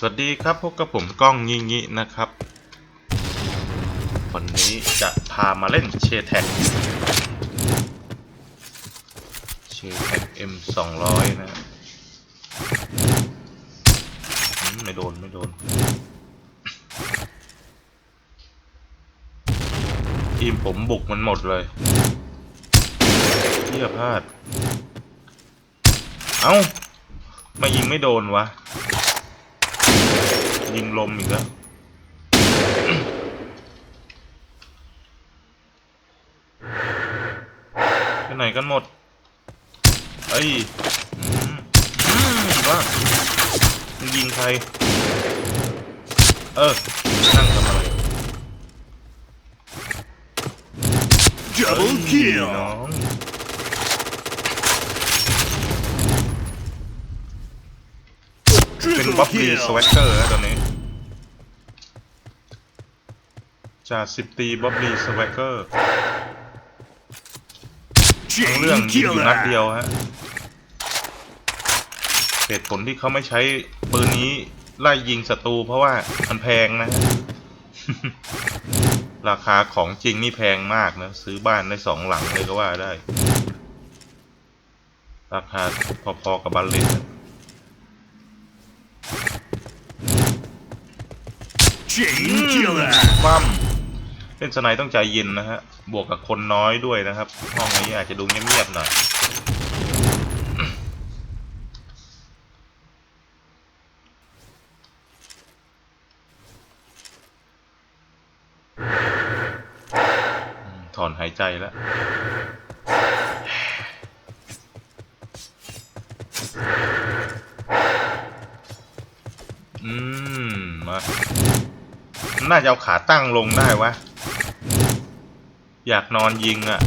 สวัสดีครับพบกับผมกล้องยิงยินะครับ วันนี้จะพามาเล่นเชแท็กเชแท็ก M 2 0 0นะอืมไม่โดน ไม่โดน ทีมผมบุกมันหมดเลยเทียพลาด เอ้ามายิงไม่โดนวะ ยิงลมอีกแล้วไปไหนกันหมดเอ้ยอืมอืมว่ามึงยิงใคร เออ นั่งทำอะไร Double เอ้ย kill. น้องเป็น Triple บ๊อบบี้ส kill. วักเกอร์นะตอนนี้ จ่าสิบตีบ๊อบบี้สวักเกอร์ทั้งเรื่องอยู่นัดเดียวฮะเหตุผลที่เขาไม่ใช้ปืนนี้ไล่ยิงศัตรูเพราะว่ามันแพงนะฮะราคาของจริงนี่แพงมากนะ ซื้อบ้านได้สองหลังเลยก็ว่าได้ ราคาพอๆกับบัลเลตนะ Chain killer. ปั้ม เล่นสไนด์ต้องใจเย็นนะฮะ บวกกับคนน้อยด้วยนะครับ ห้องนี้อาจจะดูเงียบๆหน่อยถอนหายใจแล้วอืม มา น่าจะเอาขาตั้งลงได้วะ อยากนอนยิงอะ่ะ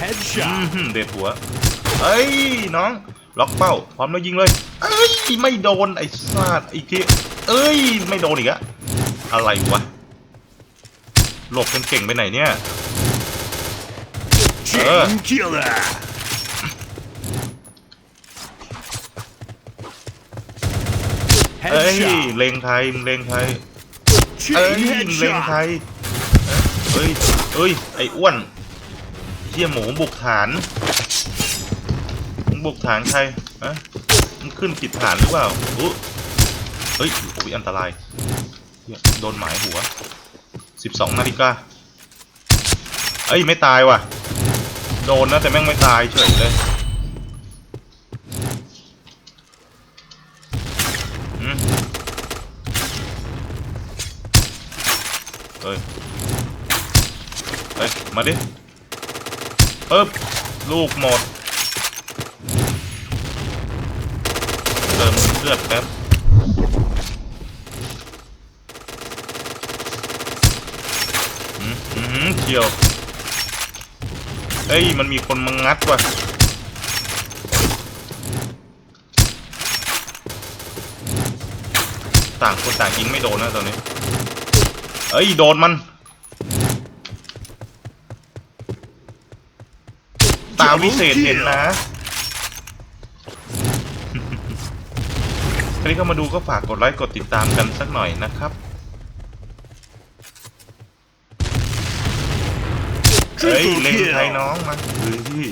อื Headshot. มเด็ดหัว เอ้ยน้อง ล็อกเป้า พร้อมแล้วยิงเลย เอ้ย ไม่โดนไอ้ซาดไอ้ที่เอ้ย ไม่โดนอีกอะอะไรวะ หลบกันเก่งไปไหนเนี่ย Chain killer. เอ้ย Headshot. เลงไทยมึงเลงไทย เอ้ย Chain มึงเลงไท headshot. ยเอ้ยเอ้ย ไอ้อ้วนเฮียหมูบุกฐานมึงบุกฐานใครฮะมึงขึ้นผิดฐานหรือเปล่าอุ๊เฮ้ยโอ้ยอันตรายเหี้ยโดนหมายหัวสิบสองนาฬิกาเอ้ย ไม่ตายว่ะ โดนนะแต่แม่งไม่ตายเฉยเลย เฮ้ยเฮ้ย มาดิปึ๊บลูกหมด เติมเลือดแป๊บอืมอืมเกี่ยว เอ้ย มันมีคนมางัดว่ะต่างคนต่างยิงไม่โดนนะตอนนี้ เอ้ย โดนมัน ตาวิเศษเห็นนะใครที่เข้ามาดูก็ฝากกดไลค์กดติดตามกันสักหน่อยนะครับ เฮ้ย Triple เล็งใคร kill. น้องมาเฮ้ย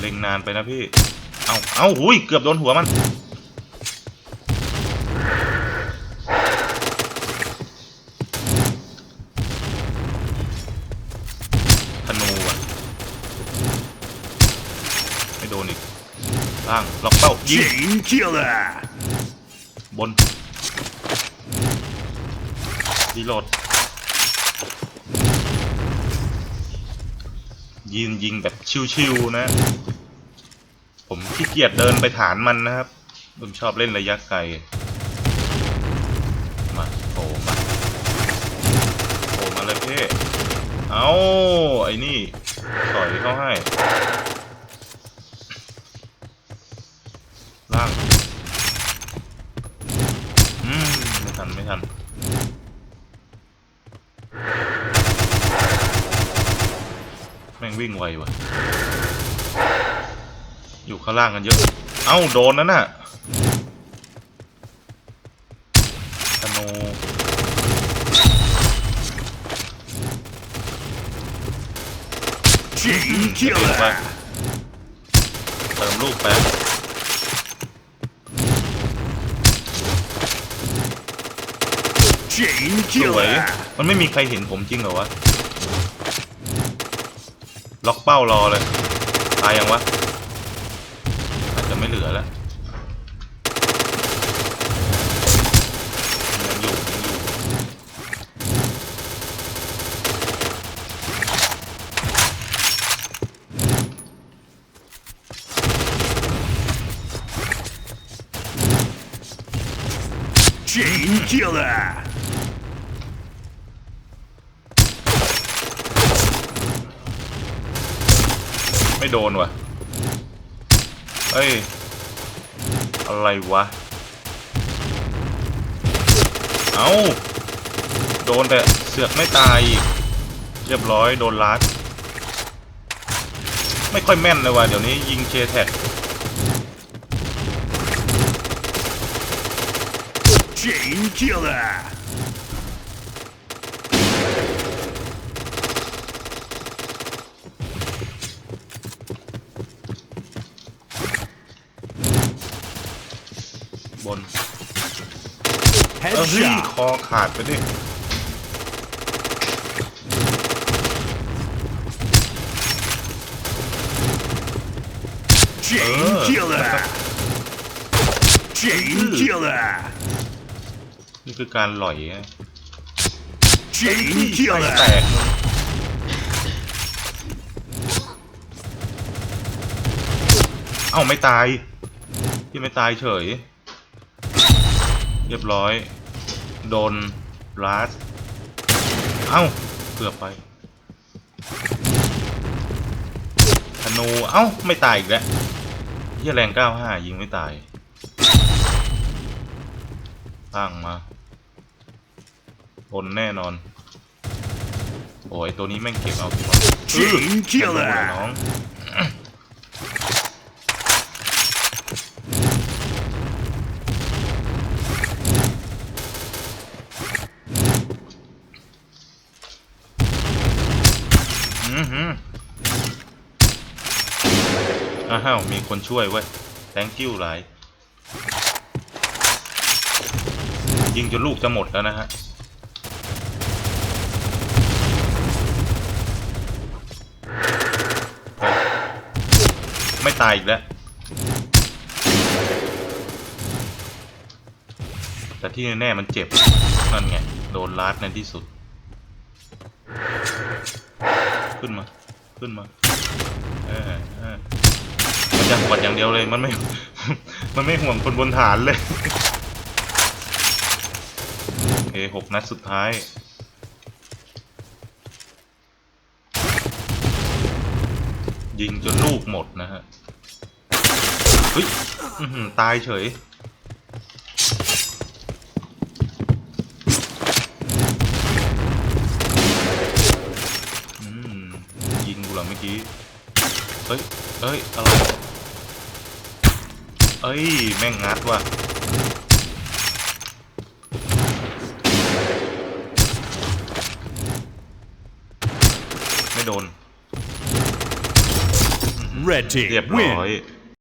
เล็งนานไปนะพี่ เอาเอาหุยเกือบโดนหัวมัน ไม่โดนอีกล่างล็อกเป้ายิง Chain killer. บนรีโหลดยิงยิงแบบชิวๆนะ ผมขี้เกียจเดินไปฐานมันนะครับ ผมชอบเล่นระยะไกล มาโผล่มาโผล่มาเลยเพ่เอาไอ้นี่ต่อยเขาให้ ล่างอืมไม่ทันไม่ทันแม่งวิ่งไวว่ะ อยู่ข้างล่างกันเยอะ เอ้า โดนนั่นน่ะธนู Chain เก็บไป killer. เติมลูกแป๊บ สวยมันไม่มีใครเห็นผมจริงเหรอวะ ล็อกเป้ารอเลย ตายยังวะอาจจะไม่เหลือแล้วยังอยู่ยังอยู่ Chain killer. ไม่โดนวะเอ้ย อะไรวะ เอาโดนแต่เสือกไม่ตายอีก เรียบร้อยโดนลัด ไม่ค่อยแม่นเลยว่ะ เดี๋ยวนี้ยิงเชแท็ก Chain killer. บนเอ อเฮ้ย Headshot. คอขาดไปดิ Chain Uh. killer. Chain killer. นี่คือการหล่อยไง Chain ไม่แต killer. กเอ้าไม่ตาย ที่ไม่ตายเฉย เรียบร้อย โดนลาสเอ้าเกือบไปธนูเอ้า ไม่ตายอีกแล้วเฮียแรง95ยิงไม่ตายตั้งมาบนแน่นอน โอ้ยตัวนี้แม่งเก็บเอาตัว Chain ธนู killer เลยน้อง อือฮึอ้าว มีคนช่วยเว้ย thank you หลาย ยิงจนลูกจะหมดแล้วนะฮะ ไม่ตายอีกแล้ว แต่ที่แน่ๆมันเจ็บ นั่นไง โดนลาดในที่สุด ขึ้นมา ขึ้นมา เออเออมันจะหวดอย่างเดียวเลย มันไม่ มันไม่ห่วงคนบนฐานเลยโอเคหกนัดสุดท้าย ยิงจนลูกหมดนะฮะ เฮ้ยตายเฉย กูเหรอเมื่อกี้เฮ้ยเฮ้ยอะไรเอ้ย แม่งงัดว่ะไม่โดน Red เรีย team บร้อย win.